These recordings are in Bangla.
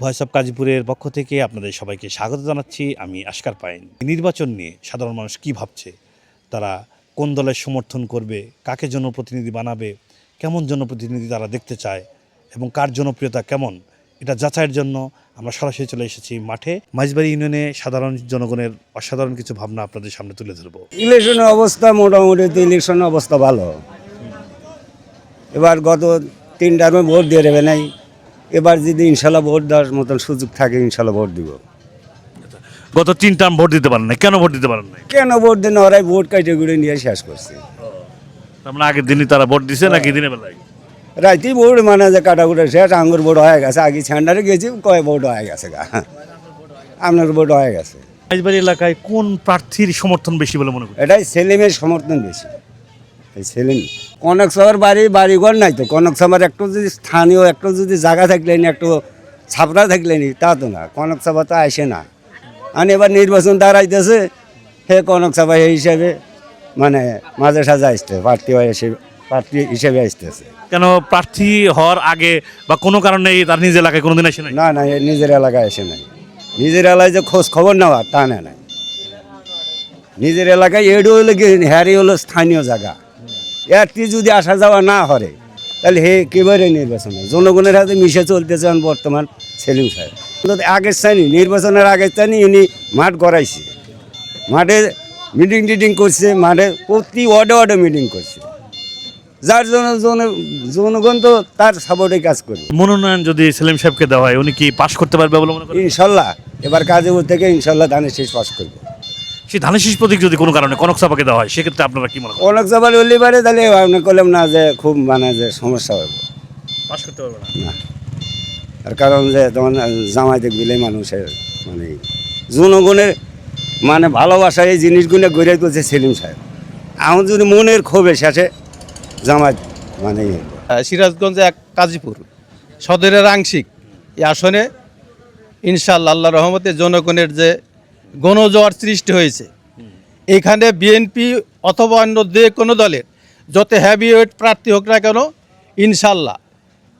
ভয়েস অফ কাজীপুরের পক্ষ থেকে আপনাদের সবাইকে স্বাগত জানাচ্ছি। আমি আশকার পাইন। নির্বাচন নিয়ে সাধারণ মানুষ কি ভাবছে? তারা কোন দলের সমর্থন করবে? কাকে জনপ্রতিনিধি বানাবে? কেমন জনপ্রতিনিধি তারা দেখতে চায়? এবং কার জনপ্রিয়তা কেমন? এটা যাচাইয়ের জন্য আমরা সরাসরি চলে এসেছি মাঠে। মাইজবাড়ি ইউনিয়নে সাধারণ জনগণের অসাধারণ কিছু ভাবনা আপনাদের সামনে তুলে ধরবো। ইলেকশনের অবস্থা মোটামুটি ইলেকশনের অবস্থা ভালো। এবার গত তিন ভোট দিয়ে দেবে নাই। এবার যদি ইনশাল্লাহ ভোট দেওয়ার মতন সুযোগ থাকে ইনশাল্লাহ ভোট দিব। গত তিন টার্ম ভোট দিতে পারেন না কেন ভোট দিতে পারেন নাই? কেন ভোট দেন ওরাই ভোট ক্যাটেগরি নিয়ে শেষ করছে। মানে আগের দিনই তারা ভোট দিছে নাকি দিনের বেলায়? রাইতেই ভোট মানে যে কাটাকুটা শেষ আঙ্গুর ভোট হয়ে গেছে। আগে ছেন্ডারে গেছি কয় ভোট হয়ে গেছে গা। আপনার ভোট হয়ে গেছে। মাইজবাড়ি এলাকায় কোন প্রার্থীর সমর্থন বেশি বলে মনে করেন? এটাই সেলিমের সমর্থন বেশি। এই কনক সবার বাড়ি বাড়িঘর নাই তো। কনক সবার একটু যদি স্থানীয় একটু যদি জায়গা থাকলেনি একটু ছাপড়া থাকলেনি তা তো না। কনক সভা তো আসে না। আর এবার নির্বাচন দাঁড়াইতেছে হে কনক সভা এই হিসাবে মানে মাঝে সাজে আসতে প্রার্থী হয়ে এসে প্রার্থী হিসেবে আসতেছে। কেন প্রার্থী হওয়ার আগে বা কোনো কারণে তার নিজ এলাকায় কোনোদিন আসে না না এ নিজের এলাকায় আসে নাই। নিজের এলাকায় যে খোঁজ খবর নেওয়া তা না নাই নিজের এলাকায় এডু হলো হ্যারি হলো স্থানীয় জায়গা। এরটি যদি আসা যাওয়া না হরে তাহলে হে কেবারে নির্বাচন হয়। জনগণের হাতে মিশে চলতে চান বর্তমান সেলিম সাহেব। আগের স্থানীয় নির্বাচনের আগের স্থানীয় ইনি মাঠ গড়াইছে। মাঠে মিটিং টিটিং করছে মাঠে প্রতি ওয়ার্ডে ওয়ার্ডে মিটিং করছে। যার জন্য জন- জনগণ তো তার সাপোর্টে কাজ করবে। মনোনয়ন যদি সেলিম সাহেবকে দেওয়া হয় উনি কি পাশ করতে পারবে বলে মনে করেন? ইনশাল্লাহ এবার কাজে থেকে ইনশাল্লাহ ধানের শেষ পাশ করবে। সেই ধানের শীষ প্রতীক যদি কোনো কারণে কনক সাপাকে দেওয়া হয় সেক্ষেত্রে আপনারা কি মনে করেন? অনেক যাবার হলে পারে তাহলে আপনি করলাম না যে খুব মানে যে সমস্যা হবে। পাশ করতে পারবে না? না। আর কারণ যে তোমার জামাই দেখবিলে মানুষের মানে জনগণের মানে ভালোবাসা এই জিনিসগুলো গড়ে তুলছে সেলিম সাহেব। আমার যদি মনের ক্ষোভে শেষে জামাই মানে ইয়ে। সিরাজগঞ্জ এক কাজীপুর সদরের আংশিক এই আসনে ইনশাল্লাহ আল্লাহ রহমতে জনগণের যে গণজোয়ার সৃষ্টি হয়েছে। এখানে বিএনপি অথবা অন্য যে কোনো দলের যত হ্যাভি ওয়েট প্রার্থী হোক না কেন ইনশাল্লাহ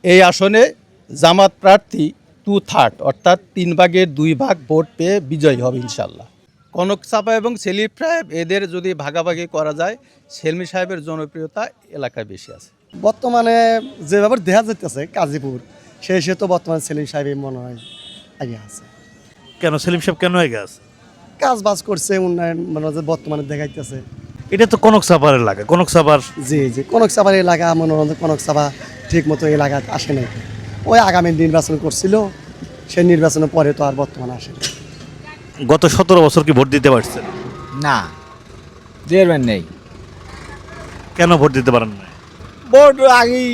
এই আসনে জামাত প্রার্থী টু থার্ড অর্থাৎ তিন ভাগের দুই ভাগ ভোট পেয়ে বিজয়ী হবে ইনশাল্লাহ। কনক চাপা এবং সেলিম সাহেব এদের যদি ভাগাভাগি করা যায় সেলমি সাহেবের জনপ্রিয়তা এলাকায় বেশি আছে। বর্তমানে যেভাবে দেখা যাইতেছে কাজীপুর সেই সে তো বর্তমানে সেলিম সাহেবই মনে হয় আগে আছে। কেন? সেলিম সাহেব কেন হয়ে গেছে কাজ বাজ করছে উন্নয়ন মানে বর্তমানে দেখাইতেছে। এটা তো কনক সাভার এলাকা কনক সাপার জি জি কনক সাবার এলাকা মনোরঞ্জন কনক সাবা ঠিক মতো এলাকা আসে নাই। ওই আগামী নির্বাচন করছিল সেই নির্বাচনের পরে তো আর বর্তমানে আসে গত সতেরো বছর কি ভোট দিতে পারছেন? না দেড়বেন নেই। কেন ভোট দিতে পারেন না ভোট আগেই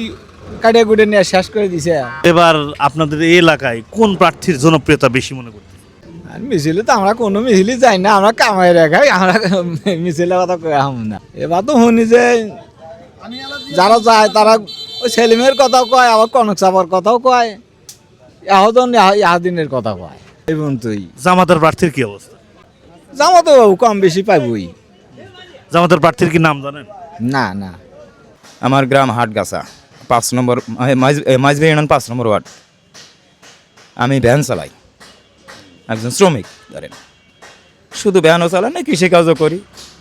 কাটিয়ে কুটে নিয়ে শেষ করে দিছে। এবার আপনাদের এই এলাকায় কোন প্রার্থীর জনপ্রিয়তা বেশি মনে করতে আর মিছিলে তো আমরা কোনো মিছিলে যাই না আমরা কামাই রেখাই আমরা মিছিলের কথা কই আহম না। এবার তো শুনি যে যারা যায় তারা ওই সেলিমের কথাও কয় আবার কনক চাপার কথাও কয়। এহদন ইয়াহদিনের কথা কয়। এই পর্যন্তই। জামাতের প্রার্থীর কি অবস্থা? জামা তো কম বেশি পাইবই। জামাতের প্রার্থীর কি নাম জানেন? না না। আমার গ্রাম হাটগাছা পাঁচ নম্বর মাইজবে ইউনিয়ন পাঁচ নম্বর ওয়ার্ড। আমি ভ্যান চালাই। একজন শ্রমিক, ধরেন। শুধু ভ্যানও চালাই না, কৃষিকাজও করি,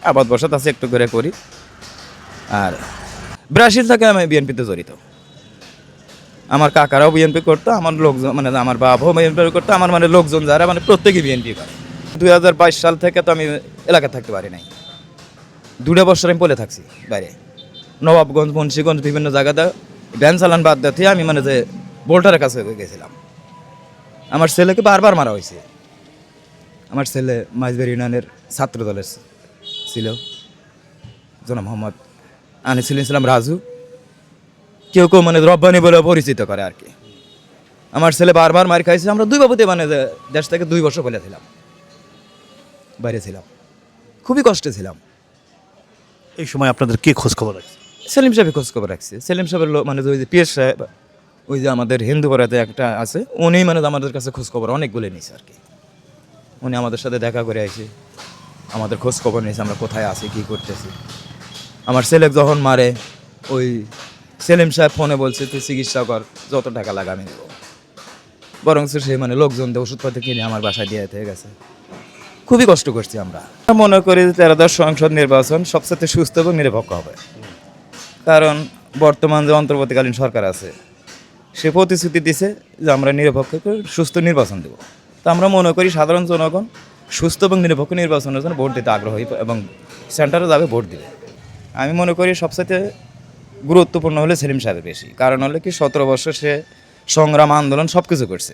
আবাদ বসাত আছে, একটু করে করি। আর ব্রাজিল থেকে আমি বিএনপিতে জড়িত। আমার কাকারাও বিএনপি করতো, আমার লোকজন মানে আমার বাবাও বিএনপি করতো, আমার মানে লোকজন যারা মানে প্রত্যেকেই বিএনপি করে। দুই হাজার বাইশ সাল থেকে তো আমি এলাকায় থাকতে পারি নাই। দুটা বছর আমি বলে থাকছি বাইরে। নবাবগঞ্জ, মুন্সিগঞ্জ, বিভিন্ন জায়গাতে ভ্যান চালান বাদ দিয়ে আমি মানে যে বোল্টারের কাছে গেছিলাম। আমার ছেলেকে বারবার মারা হয়েছে। আমার ছেলে মাইজবের ইউনিয়নের ছাত্র দলের ছিল জনা মোহাম্মদ আনিসুল ইসলাম রাজু। কেউ কেউ মানে রব্বানি বলে পরিচিত করে আর কি। আমার ছেলে বারবার মার খাইছে আমরা দুই বাবুতে মানে দেশ থেকে দুই বছর বলে ছিলাম বাইরে ছিলাম। খুবই কষ্টে ছিলাম। এই সময় আপনাদের কে খোঁজ খবর আছে? সেলিম সাহেব খোঁজ খবর রাখছে। সেলিম সাহেবের মানে ওই যে পিএস সাহেব ওই যে আমাদের হিন্দু পাড়াতে একটা আছে উনি মানে আমাদের কাছে খোঁজ খবর অনেকগুলো নিয়েছে আর কি। উনি আমাদের সাথে দেখা করে আসে আমাদের খোঁজ খবর নিয়েছে, আমরা কোথায় আছি, কি করতেছি। আমার ছেলে যখন মারে, ওই সেলিম সাহেব ফোনে বলছে, তুই চিকিৎসা কর, যত টাকা লাগা আমি বরং সে মানে লোকজন দিয়ে ওষুধপত্র কিনে আমার বাসায় দিয়ে হয়ে গেছে। খুবই কষ্ট করছি আমরা। মনে করি তেরোদশ সংসদ নির্বাচন সবচেয়ে সুস্থ এবং নিরপেক্ষ হবে। কারণ বর্তমান যে অন্তর্বর্তীকালীন সরকার আছে, সে প্রতিশ্রুতি দিছে যে আমরা নিরপেক্ষ সুস্থ নির্বাচন দেব। তো আমরা মনে করি সাধারণ জনগণ সুস্থ এবং নিরপেক্ষ নির্বাচনের জন্য ভোট দিতে আগ্রহী এবং সেন্টারে যাবে ভোট দিবে। আমি মনে করি সবচেয়ে গুরুত্বপূর্ণ হলে সেলিম সাহেবের বেশি। কারণ হলে কি সতেরো বছর সে সংগ্রাম, আন্দোলন সব কিছু করছে।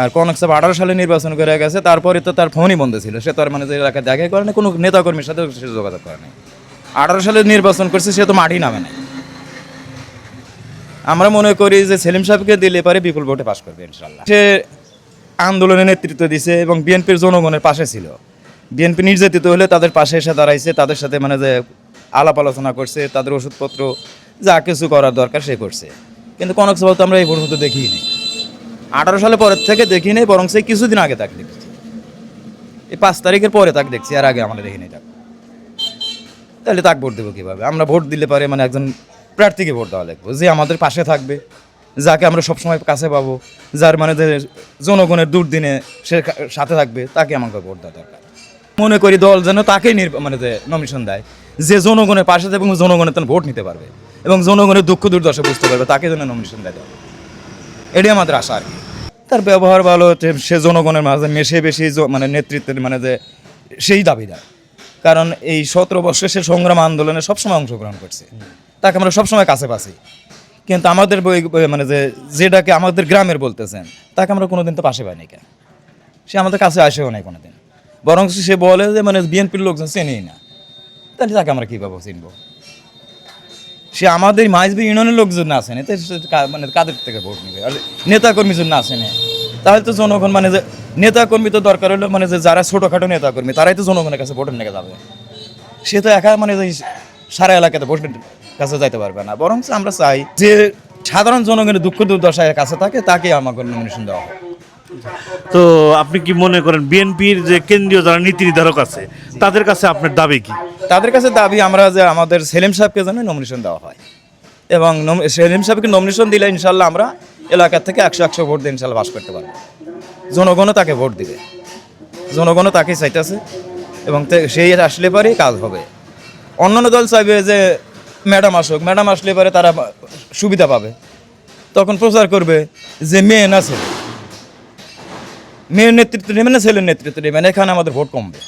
আর কনক সাহেব আঠারো সালে নির্বাচন করে গেছে, তারপরে তো তার ফোনই বন্ধ ছিল। সে তো আর মানে যে এলাকায় দেখাই করে না কোনো নেতাকর্মীর সাথে সে যোগাযোগ করে নাই। আঠারো সালে নির্বাচন করছে, সে তো মাটি নামে নাই। আমরা মনে করি যে সেলিম সাহেবকে দিলে পারে বিপুল ভোটে পাশ করবে ইনশাল্লাহ সে আন্দোলনে নেতৃত্ব দিছে এবং বিএনপির জনগণের পাশে ছিল। বিএনপি নির্যাতিত হলে তাদের পাশে এসে দাঁড়াইছে, তাদের সাথে মানে যে আলাপ আলোচনা করছে, তাদের ওষুধপত্র, যা কিছু করার দরকার সে করছে। কিন্তু কনক সভা তো আমরা এই পর্যন্ত দেখিনি। আঠারো সালে পরের থেকে দেখিনি বরং সে কিছুদিন আগে তাকে দেখছি। এই পাঁচ তারিখের পরে তাকে দেখছি, আর আগে আমরা দেখিনি তাকে। তাহলে তাকে ভোট দেবো কীভাবে? আমরা ভোট দিলে পারে মানে একজন প্রার্থীকে ভোট দেওয়া লাগবে, যে আমাদের পাশে থাকবে, যাকে আমরা সবসময় কাছে পাবো, যার মানে জনগণের দুর্দিনে সে সাথে থাকবে, তাকে আমাকে ভোট দেওয়া দরকার। মনে করি দল যেন তাকেই মানে যে নমিনেশন দেয়, যে জনগণের পাশে এবং জনগণের তেন ভোট নিতে পারবে এবং জনগণের দুঃখ দুর্দশা বুঝতে পারবে, তাকে যেন নমিনেশন দেয়। এটাই আমাদের আশা আর কি। তার ব্যবহার ভালো যে সে জনগণের মাঝে মেশে বেশি মানে নেতৃত্বের মানে যে সেই দাবিদার। কারণ এই সতেরো বর্ষে সে সংগ্রাম আন্দোলনে সবসময় অংশগ্রহণ করছে। তাকে আমরা সবসময় কাছে পাচ্ছি। কিন্তু আমাদের মানে যে যেটাকে আমাদের গ্রামের বলতেছেন, তাকে আমরা কোনোদিন তো পাশে পাইনি কেন? সে আমাদের কাছে আসেও নাই কোনোদিন। বরং সে বলে যে মানে বিএনপির লোকজন চেনেই না। তাহলে তাকে আমরা কীভাবে চিনবো? সে আমাদের মাইজবি ইউনিয়নের লোকজন না আসেনি তো মানে কাদের থেকে ভোট নেবে? আর নেতাকর্মী না আসেনি তাহলে তো জনগণ মানে যে নেতাকর্মী তো দরকার হলো মানে যে যারা ছোটোখাটো নেতাকর্মী, তারাই তো জনগণের কাছে ভোটের নিয়ে যাবে। সে তো একা মানে সারা এলাকাতে ভোটের কাছে যাইতে পারবে না। বরং আমরা চাই যে সাধারণ জনগণের দুঃখ দুর্দশায় কাছে থাকে তাকে আমাকে নমিনেশন দেওয়া হয় তো আপনি কি মনে করেন বিএনপির যে কেন্দ্রীয় যারা নীতি নির্ধারক আছে তাদের কাছে আপনার দাবি কি? তাদের কাছে দাবি আমরা যে আমাদের সেলিম সাহেবকে যেন নমিনেশন দেওয়া হয়। এবং সেলিম সাহেবকে নমিনেশন দিলে ইনশাল্লাহ আমরা এলাকা থেকে একশো একশো ভোট দিয়ে ইনশাল্লাহ বাস করতে পারব। জনগণও তাকে ভোট দিবে। জনগণও তাকে চাইতেছে এবং সেই আসলে পরেই কাজ হবে। অন্যান্য দল চাইবে যে ম্যাডাম আসুক ম্যাডাম আসলে পরে তারা সুবিধা পাবে। তখন প্রচার করবে যে মেয়ে না ছেলে। মেয়ের নেতৃত্ব নেবে না ছেলের নেতৃত্ব নেবে না এখানে আমাদের ভোট কমবে।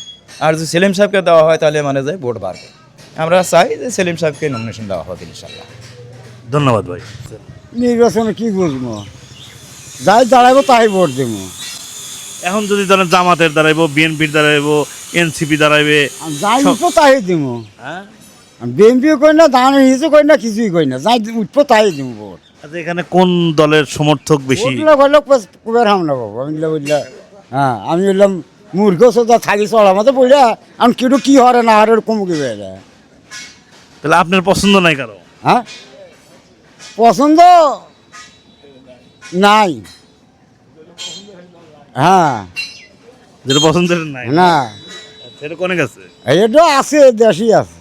আর যদি সেলিম সাহেবকে দেওয়া হয় তাহলে মানে যায় ভোট বাড়বে। আমরা চাই যে সেলিম সাহেবকে নমিনেশন দেওয়া হবে ইনশাল্লাহ ধন্যবাদ ভাই। নির্বাচনে কি বুঝব যাই দাঁড়াবো তাই ভোট দেবো। এখন যদি ধরেন জামাতের দাঁড়াইবো বিএনপির দাঁড়াইবো এনসিপি দাঁড়াইবে যাই উঠবো তাই দেবো। হ্যাঁ? বিএনপিও করি না হিসেবে করি না কিছুই করি না। যাই উঠবো তাই দেবো ভোট। আচ্ছা এখানে কোন দলের সমর্থক বেশি? কুবের হামলা পাবো। আমি বললাম হ্যাঁ আমি বললাম মূর্খ সোজা থাকি চলা মতো বললা আমি কেটু কি হরে না হরে কম কি বেড়ে তাহলে আপনার পছন্দ নাই কারও? হ্যাঁ? পছন্দ নাই। হ্যাঁ। যেটা পছন্দের নাই? না। সেটা অনেক আছে এটা আছে দেশই আছে।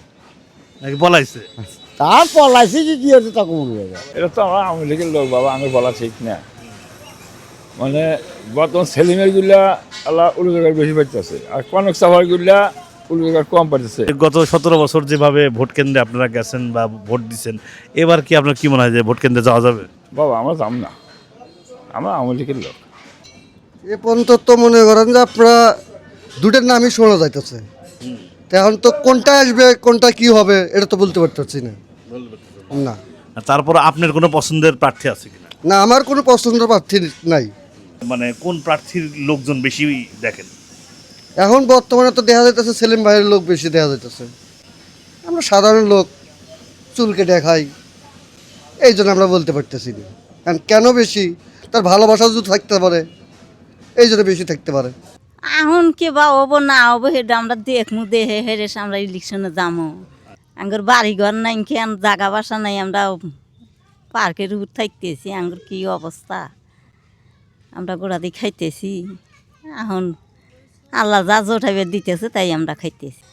নাকি বলাইছে তার পলাইছে কি কি হচ্ছে এটা তো আমরা আওয়ামী লীগের লোক বাবা আমি বলা ঠিক না। মানে বর্তমান সেলিমেরগুলা আল্লাহ উলুবেগার বেশি পাইতেছে। আর কনক সাভারগুলা উলুবেগার কম পাইতেছে। গত সতেরো বছর যেভাবে ভোট কেন্দ্রে আপনারা গেছেন বা ভোট দিচ্ছেন এবার কি আপনার কি মনে হয় যে ভোট কেন্দ্রে যাওয়া যাবে? বাবা আমরা যাম না। আমরা আওয়ামী লীগের লোক। এ পর্যন্ত তো মনে করেন যে আপনারা দুটার নামই শোনা যাইতেছে। এখন তো কোনটা আসবে কোনটা কি হবে এটা তো বলতে পারতেছি না। না। তারপর আপনার কোনো পছন্দের প্রার্থী আছে কিনা? না আমার কোনো পছন্দের প্রার্থী নাই। মানে কোন প্রার্থীর লোকজন বেশি দেখেন? এখন বর্তমানে তো দেখা যাইতেছে সেলিম ভাইয়ের লোক বেশি দেখা যাইতেছে। আমরা সাধারণ লোক চুল কেটে খাই এই জন্য আমরা বলতে পারতেছি না। কারণ কেন বেশি? তার ভালোবাসা যদি থাকতে পারে এই জন্য বেশি থাকতে পারে। এখন কি বা হব না হব সেটা আমরা দেখমু দেহে হেরে আমরা ইলেকশনে যামো। আঙ্গুর বাড়ি ঘর নাই খেয়ান জাগা বাসা নাই, আমরা পার্কের উপর থাকতেছি, আঙ্গুর কি অবস্থা? আমরা গোড়া দিয়ে খাইতেছি। এখন আল্লাহ যা জোটাইবে দিতেছে, তাই আমরা খাইতেছি।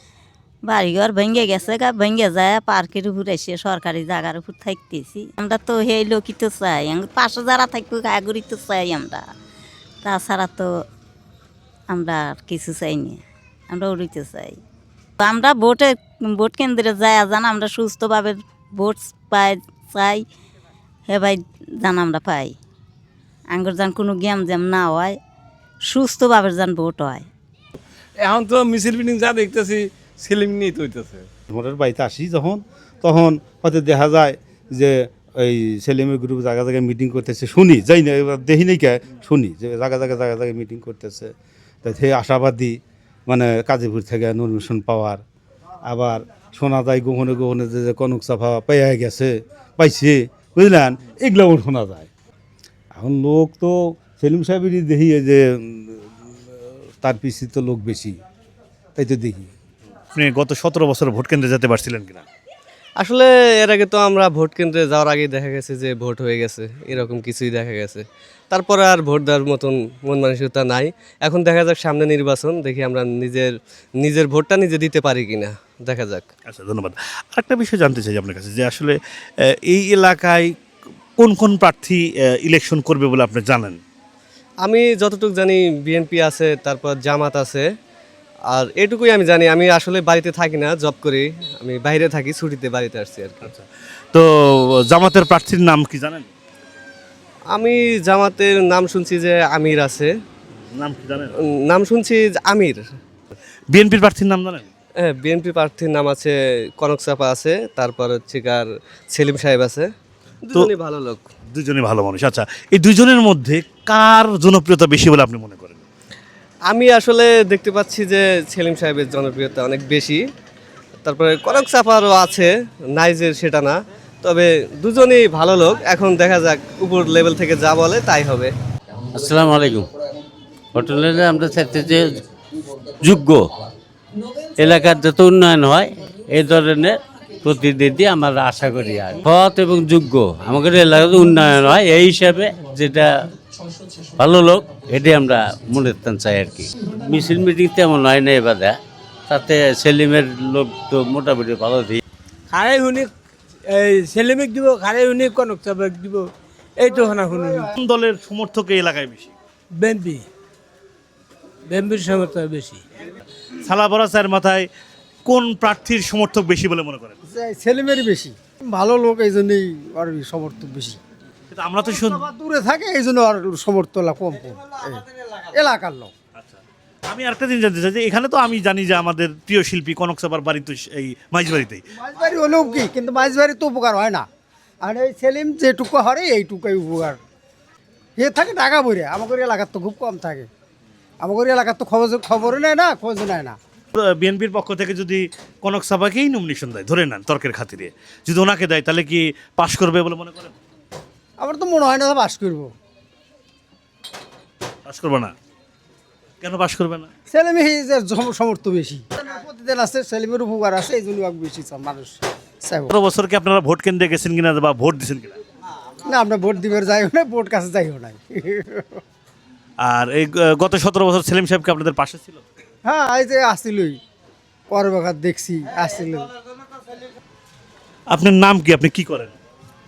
বাড়িঘর ভেঙে গেছে গা, ভেঙে যায়, পার্কের উপর এসে সরকারি জায়গার উপর থাকতেছি। আমরা তো সেই লোকই তো চাই পাশে যারা থাকব গাগুড়ি তো চাই আমরা। তাছাড়া তো আমরা আর কিছু চাই না। আমরা উড়িতে চাই। তো আমরা ভোটে ভোট কেন্দ্রে যাই জান আমরা সুস্থভাবে ভোট পাই চাই। হে ভাই জান আমরা পাই। আঙ্গুর যান কোনো গেম জ্যাম না হয় সুস্থভাবে যান ভোট হয়। এখন তো মিছিল মিটিং যা দেখতেছি সেলিম নিয়ে হইতেছে। ভোটের বাড়িতে আসি যখন তখন হয়তো দেখা যায় যে এই ছেলেমেয়ে গ্রুপ জায়গা জায়গায় মিটিং করতেছে, শুনি, যাই না, এবার দেখি নাই কে, শুনি যে জায়গা জায়গায় জায়গা জায়গায় মিটিং করতেছে। তা সে আশাবাদী মানে কাজীপুর থেকে নরমিশন পাওয়ার। আবার শোনা যায় গোহনে গোপনে যে যে কনক চাফা পেয়ে গেছে, পাইছে, বুঝলেন? এগুলোও শোনা যায়। এখন লোক তো সেলিম সাহেবেরই দেখি যে, তার পিছিয়ে তো লোক বেশি। তাই তো দেখি। আপনি গত সতেরো বছর ভোট কেন্দ্রে যেতে পারছিলেন কিনা? আসলে এর আগে তো আমরা ভোট কেন্দ্রে যাওয়ার আগে দেখা গেছে যে ভোট হয়ে গেছে এরকম কিছুই দেখা গেছে। তারপরে আর ভোট দেওয়ার মতন মন মানসিকতা নাই। এখন দেখা যাক সামনে নির্বাচন দেখি আমরা নিজের নিজের ভোটটা নিজে দিতে পারি কিনা দেখা যাক। আচ্ছা ধন্যবাদ। আরেকটা বিষয় জানতে চাই আপনার কাছে যে আসলে এই এলাকায় কোন কোন প্রার্থী ইলেকশন করবে বলে আপনি জানেন? আমি যতটুকু জানি বিএনপি আছে তারপর জামাত আছে। আর এটুকুই আমি জানি আমি আসলে বাড়িতে থাকি না জব করি আমি বাইরে থাকি ছুটিতে বাড়িতে আসছি আর কি। তো জামাতের প্রার্থীর নাম কি জানেন? আমি জামাতের নাম শুনছি যে আমির আছে। নাম কি জানেন? নাম শুনছি যে আমির। বিএনপির প্রার্থীর নাম জানেন? হ্যাঁ বিএনপি প্রার্থীর নাম আছে কনক চাপা আছে তারপর হচ্ছে কার সেলিম সাহেব আছে। দুজনই ভালো লোক। দুজনে ভালো মানুষ। আচ্ছা এই দুজনের মধ্যে কার জনপ্রিয়তা বেশি বলে আপনি মনে করেন? আমি আসলে দেখতে পাচ্ছি যে সেলিম সাহেবের জনপ্রিয়তা অনেক বেশি। তারপরে কনক চাপারও আছে, নাইজের সেটা না। তবে দুজনেই ভালো লোক। এখন দেখা যাক উপর লেভেল থেকে যা বলে তাই হবে। আসসালামু আলাইকুম। হোটেলে আমরা চাইতে যে যোগ্য এলাকার যত উন্নয়ন হয় এই ধরনের প্রতিনিধি আমরা আশা করি আর। সৎ এবং যোগ্য। আমাদের এলাকাতে উন্নয়ন হয়, এই হিসাবে যেটা ভালো লোক এটাই আমরা মনে চাই আর কি। মিছিল মিটিং তেমন হয় না এবার তাতে সেলিমের লোক তো মোটামুটি ভালো দিই খারাই শুনি এই ছেলেমেক দিব খারাই শুনি কনক চাপাক দিব এই তো শোনা শুনি। কোন দলের সমর্থক এই এলাকায় বেশি? বেম্বি বেম্বির সমর্থন বেশি। সালা বরা স্যার মাথায় কোন প্রার্থীর সমর্থক বেশি বলে মনে করেন? ছেলেমেয়েরই বেশি। ভালো লোক এই জন্যই আর সমর্থক বেশি। আমরা তো শুন দূরে থাকে এই জন্য আর সমর্থন কম কম। এলাকার লোক। আমি আরেকটা জিনিস জানতে চাই যে এখানে তো আমি জানি যে আমাদের প্রিয় শিল্পী কনক সাবার বাড়ি তো এই মাইজবাড়িতেই মাছবাড়ি হলেও কি? কিন্তু মাছবাড়ি তো উপকার হয় না। আর এই সেলিম যেটুকু হরে এইটুকুই উপকার। এ থাকে টাকা বইরে আমাদের এলাকার তো খুব কম থাকে। আমাদের এলাকার তো খবর খবরও নেয় না খোঁজ নেয় না। বিএনপির পক্ষ থেকে যদি কনক সাবাকেই নমিনেশন দেয় ধরে নেন তর্কের খাতিরে। যদি ওনাকে দেয় তাহলে কি পাশ করবে বলে মনে করেন? আমার তো মনে হয় না বাস করব। পাশ করবে না? কেন পাশ করবে না? ছেলে মেয়ে যে সম- সমর্থ বেশি। প্রতিদিন আছে ছেলেমেয়ের উপকার আছে এই জন্য বেশি মানুষ গত বছর কি আপনারা ভোট কেন্দ্রে গেছেন কিনা বা ভোট দিয়েছেন কিনা? না আমরা ভোট দিবার যাইও না ভোট কাছে যাইও নাই। আর এই গত সতেরো বছর সেলিম সাহেবকে আপনাদের পাশে ছিল? হ্যাঁ এই যে আসছিলই পরে বেকার দেখছি আসছিল আপনার নাম কি? আপনি কি করেন?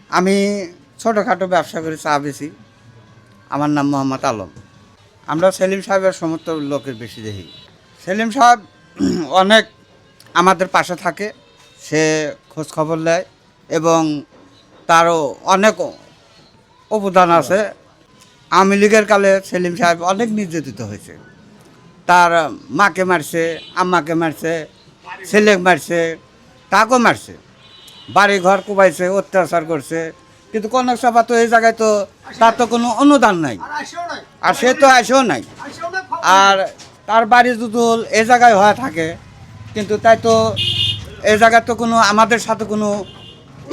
আমি ছোটোখাটো ব্যবসা করে, চা বেশি। আমার নাম মোহাম্মদ আলম। আমরা সেলিম সাহেবের সমস্ত লোকের বেশি দেখি। সেলিম সাহেব অনেক আমাদের পাশে থাকে, সে খোঁজ খবর নেয় এবং তারও অনেক অবদান আছে। আওয়ামী লীগের কালে সেলিম সাহেব অনেক নির্যাতিত হয়েছে। তার মাকে মারছে, আম্মাকে মারছে ছেলে মারছে, তাকেও মারছে। বাড়ি ঘর কুবাইছে, অত্যাচার করছে। কিন্তু কনক সভা তো এই জায়গায় তো তার তো কোনো অনুদান নাই। আর সে তো আসেও নাই। আর তার বাড়ি যদি এই জায়গায় হয়ে থাকে কিন্তু তাই তো এই জায়গায় তো কোনো আমাদের সাথে কোনো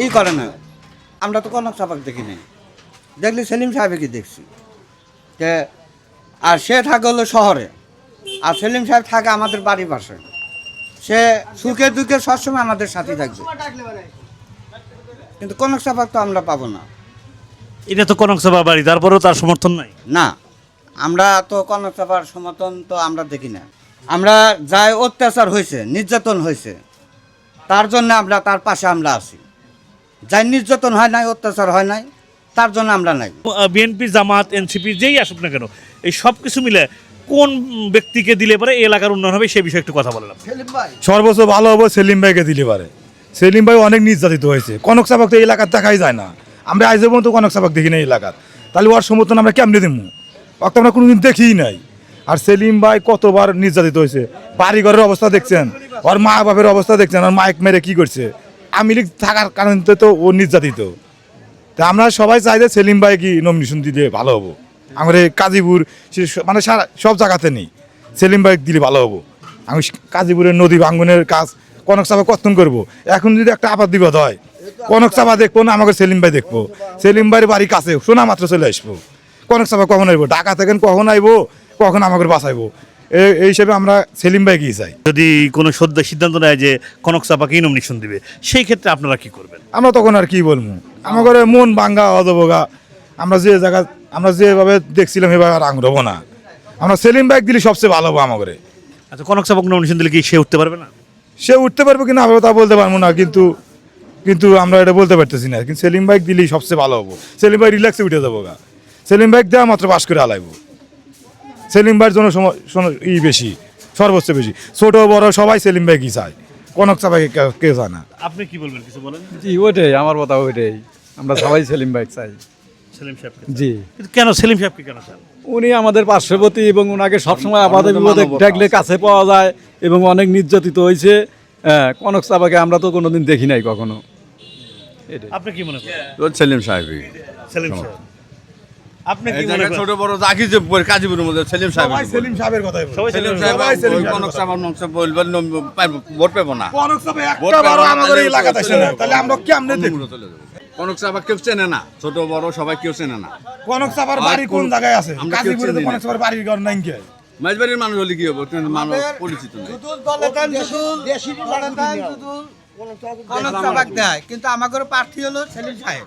ই করে না। আমরা তো কনক সাপাক দেখি নাই। দেখলি সেলিম সাহেবকে দেখছি। যে আর সে থাকে হলো শহরে। আর সেলিম সাহেব থাকে আমাদের বাড়ির পাশে। সে সুখে দুঃখে সবসময় আমাদের সাথে থাকবে। কিন্তু কনক সাপাক তো আমরা পাবো না। এটা তো কনক সাবা বাড়ি তারপরেও তার সমর্থন নাই? না আমরা তো কনক সাপার সমর্থন তো আমরা দেখি না। আমরা যাই অত্যাচার হয়েছে নির্যাতন হয়েছে তার জন্য আমরা তার পাশে আমরা আছি। যাই নির্যাতন হয় নাই অত্যাচার হয় নাই তার জন্য আমরা নাই। বিএনপি জামাত এনসিপি যেই আসুক না কেন এই সব কিছু মিলে কোন ব্যক্তিকে দিলে পরে এলাকার উন্নয়ন হবে সে বিষয়ে একটু কথা বলেন আপনি। সর্বোচ্চ ভালো হবে সেলিম ভাইকে দিলে পারে। সেলিম ভাই অনেক নির্যাতিত হয়েছে। কনক চাপাক তো এলাকার দেখাই যায় না। আমরা আজ পর্যন্ত কনক চাপাক দেখি না এলাকার। তাহলে ওর সমর্থন আমরা কেমনে দিব ওকে তো আমরা কোনোদিন দেখিই নাই। আর সেলিম ভাই কতবার নির্যাতিত হয়েছে। বাড়িঘরের অবস্থা দেখছেন, ওর মা বাপের অবস্থা দেখছেন, আর মাইক মেরে কি করছে? আমি লীগ থাকার কারণে তো ও নির্যাতিত। তা আমরা সবাই চাই যে সেলিম ভাই কি নমিনেশন দিলে ভালো হব। আমাদের কাজীপুর মানে সারা সব জায়গাতে নেই। সেলিম ভাই দিলে ভালো হব। আমি কাজীপুরের নদী ভাঙ্গনের কাজ কনক চাপা কর্তন করব? এখন যদি একটা আপাত বিপদ হয় কনক চাপা দেখব না আমাকে সেলিম ভাই দেখব। সেলিম ভাইয়ের বাড়ি কাছে শোনা মাত্র চলে আসব। কনক চাপা কখন আইবো? ঢাকা থেকে কখন আইবো? কখন আমাকে বাঁচাইবো এই এই হিসেবে আমরা সেলিম ভাই কি চাই যদি কোনো সদ্য সিদ্ধান্ত নেয় যে কনক চাপাকেই নমিনেশন দিবে সেই ক্ষেত্রে আপনারা কি করবেন? আমরা তখন আর কি বলব? আমাদের মন ভাঙ্গা অদবগা আমরা যে জায়গা আমরা যেভাবে দেখছিলাম এভাবে আর আগ্রহ না। আমরা সেলিম বাইক দিলে সবচেয়ে ভালো হব আমাদের আচ্ছা কনক চাপাক নমিনেশন দিলে কি সে উঠতে পারবে না? সে উঠতে পারবে কিনা আমরা তা বলতে পারব না কিন্তু কিন্তু আমরা এটা বলতে পারতেছি না। কিন্তু সেলিম বাইক দিলেই সবচেয়ে ভালো হব। সেলিম ভাই রিল্যাক্সে উঠে যাব গা। সেলিম বাইক দেওয়া মাত্র পাস করে আলাইবো সেলিম ভাইয়ের জন্য সময় ই বেশি সর্বোচ্চ বেশি। ছোট বড় সবাই সেলিম বাইকই চায়। কনক চাপাকে কেউ চায় না। আপনি কি বলবেন কিছু বলেন? জি ওইটাই আমার কথা ওইটাই। আমরা সবাই সেলিম বাইক চাই। সেলিম সাহেবকে জি। কিন্তু কেন সেলিম সাহেবকে কেন চান? উনি আমাদের পার্শ্ববর্তী এবং ওনাকে সবসময় আপাতত বিপদে ডাকলে কাছে পাওয়া যায় এবং অনেক নির্যাতিত হয়েছে। হ্যাঁ, কনক চাপাকে আমরা তো কোনোদিন দেখি নাই কখনো। আপনি কি মনে করেন? সেলিম সাহেবই সেলিম সাহেব। আপনি কি মনে করেন? ছোট বড় জাকি যে কাজীপুরের মধ্যে সেলিম সাহেব সবাই সেলিম সাহেবের কথাই বলে। সেলিম সেলিম সাহেব সেলিম কনক সাহেব বলবেন ভোট পাবো না। কনক চাপা ভোট একটা বারো আমাদের এলাকাতে আসে না। তাহলে আমরা কেমনে দেখব? চলে যাব। কনক সাহেব কেউ চেনে না। ছোট বড় সবাই কেউ চেনে না। কনক চাপার বাড়ি কোন জায়গায় আছে? আমরা কাজীপুরে তো কনক চাপার বাড়ি ঘর নাই কে? মাঝবাড়ির মানুষ হলে কি হব? মানুষ পরিচিত নেই। কনক চাপাক দেয় কিন্তু আমাদের প্রার্থী হলো সেলিম সাহেব।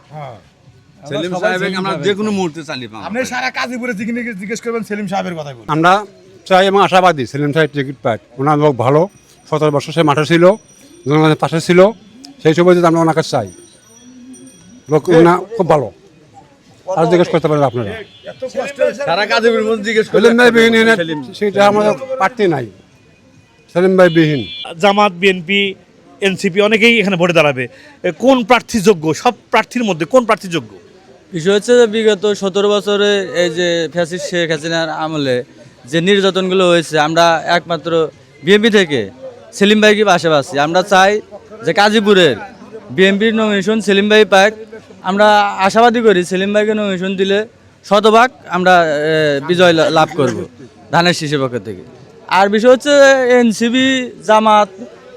সেলিম সাহেব আমরা যে কোনো মুহূর্তে চালিয়ে পাবো। আপনি সারা কাজীপুরে জিজ্ঞেস জিজ্ঞেস করবেন সেলিম সাহেবের বলুন। আমরা চাই এবং আশাবাদী সেলিম সাহেব টিকিট পায়। ওনার লোক ভালো। সতেরো বছর সে মাঠে ছিল জনগণের পাশে ছিল। সেই সময় যদি আমরা ওনাকে চাই। লোক ওনা খুব ভালো। আর জিজ্ঞেস করতে পারেন আপনারা। কাজীপুরের মধ্যে জিজ্ঞেস করলে ভাই বিহীন সেটা আমাদের প্রার্থী নাই। সেলিম ভাই বিহীন। জামাত বিএনপি এনসিপি অনেকেই এখানে ভোটে দাঁড়াবে। কোন প্রার্থী যোগ্য? সব প্রার্থীর মধ্যে কোন প্রার্থী যোগ্য? বিষয় হচ্ছে যে বিগত সতেরো বছরে এই যে ফ্যাসিস শেখ হাসিনার আমলে যে নির্যাতনগুলো হয়েছে আমরা একমাত্র বিএনপি থেকে সেলিম ভাইকে পাশে পাচ্ছি। আমরা চাই যে গাজীপুরের বিএনপির নমিনেশন সেলিম ভাই পাক। আমরা আশাবাদী করি সেলিম ভাইকে নমিনেশন দিলে শতভাগ আমরা বিজয় লাভ করব ধানের শীষের পক্ষ থেকে। আর বিষয় হচ্ছে এনসিবি জামাত,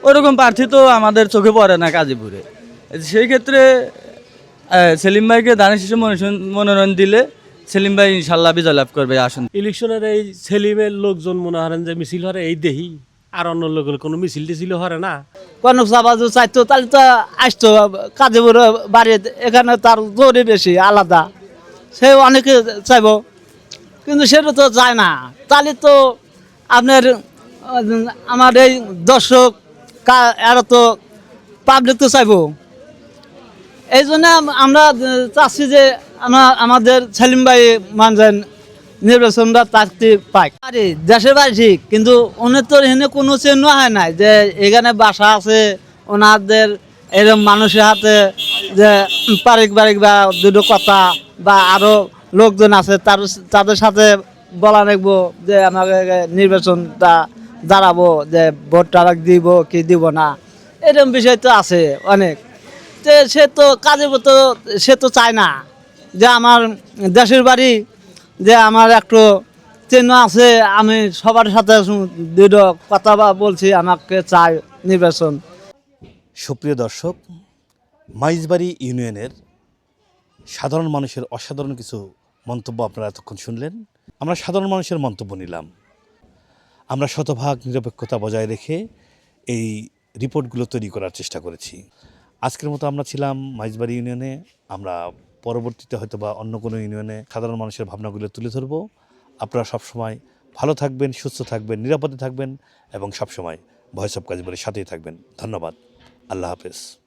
ওরকম প্রার্থী তো আমাদের চোখে পড়ে না গাজীপুরে। সেই ক্ষেত্রে সেলিম ভাইকে ধানের শিশু মনোনয়ন মনোনয়ন দিলে সেলিম ভাই ইনশাল্লাহ বিজয় লাভ করবে আসুন। ইলেকশনের এই সেলিমের লোকজন মনে করেন যে মিছিল হরে এই দেহি। আর অন্য লোকের কোনো মিছিল টিছিল হরে না। কনক চাপা যদি চাইতো, তাহলে তো আসতো কাজীপুর বাড়ি এখানে তার জোরে বেশি, আলাদা। সে অনেকে চাইব, কিন্তু সেটা তো যায় না। তাহলে তো আপনার, আমার এই দর্শক এরা তো পাবলিক তো চাইব। এই জন্য আমরা চাচ্ছি যে আমরা আমাদের সেলিম ভাই মানছেন নির্বাচনটা চাকরি পাই আরে, দেশের বাড়ি ঠিক, কিন্তু ওনার তো এখানে কোনো চিহ্ন হয় নাই যে এখানে বাসা আছে, ওনাদের এরকম মানুষের হাতে যে পারিবারিক বা দুটো কথা বা আরও লোকজন আছে, তার তাদের সাথে বলা রাখব যে আমাকে নির্বাচনটা দাঁড়াবো, যে ভোটটা দিব কি দিব না। এরকম বিষয় তো আছে অনেক। সে তো কাজে তো সে তো চায় না যে আমার দেশের বাড়ি যে আমার একটু চিহ্ন আছে, আমি সবার সাথে দৃঢ় কথা বলছি, আমাকে চাই নির্বাচন। সুপ্রিয় দর্শক, মাইজবাড়ি ইউনিয়নের সাধারণ মানুষের অসাধারণ কিছু মন্তব্য আপনারা এতক্ষণ শুনলেন। আমরা সাধারণ মানুষের মন্তব্য নিলাম। আমরা শতভাগ নিরপেক্ষতা বজায় রেখে এই রিপোর্টগুলো তৈরি করার চেষ্টা করেছি। আজকের মতো আমরা ছিলাম মাইজবাড়ি ইউনিয়নে। আমরা পরবর্তীতে হয়তো বা অন্য কোনো ইউনিয়নে সাধারণ মানুষের ভাবনাগুলো তুলে ধরবো। আপনারা সবসময় ভালো থাকবেন, সুস্থ থাকবেন, নিরাপদে থাকবেন এবং সবসময় ভয়েস অফ বলে সাথেই থাকবেন। ধন্যবাদ। আল্লাহ হাফেজ।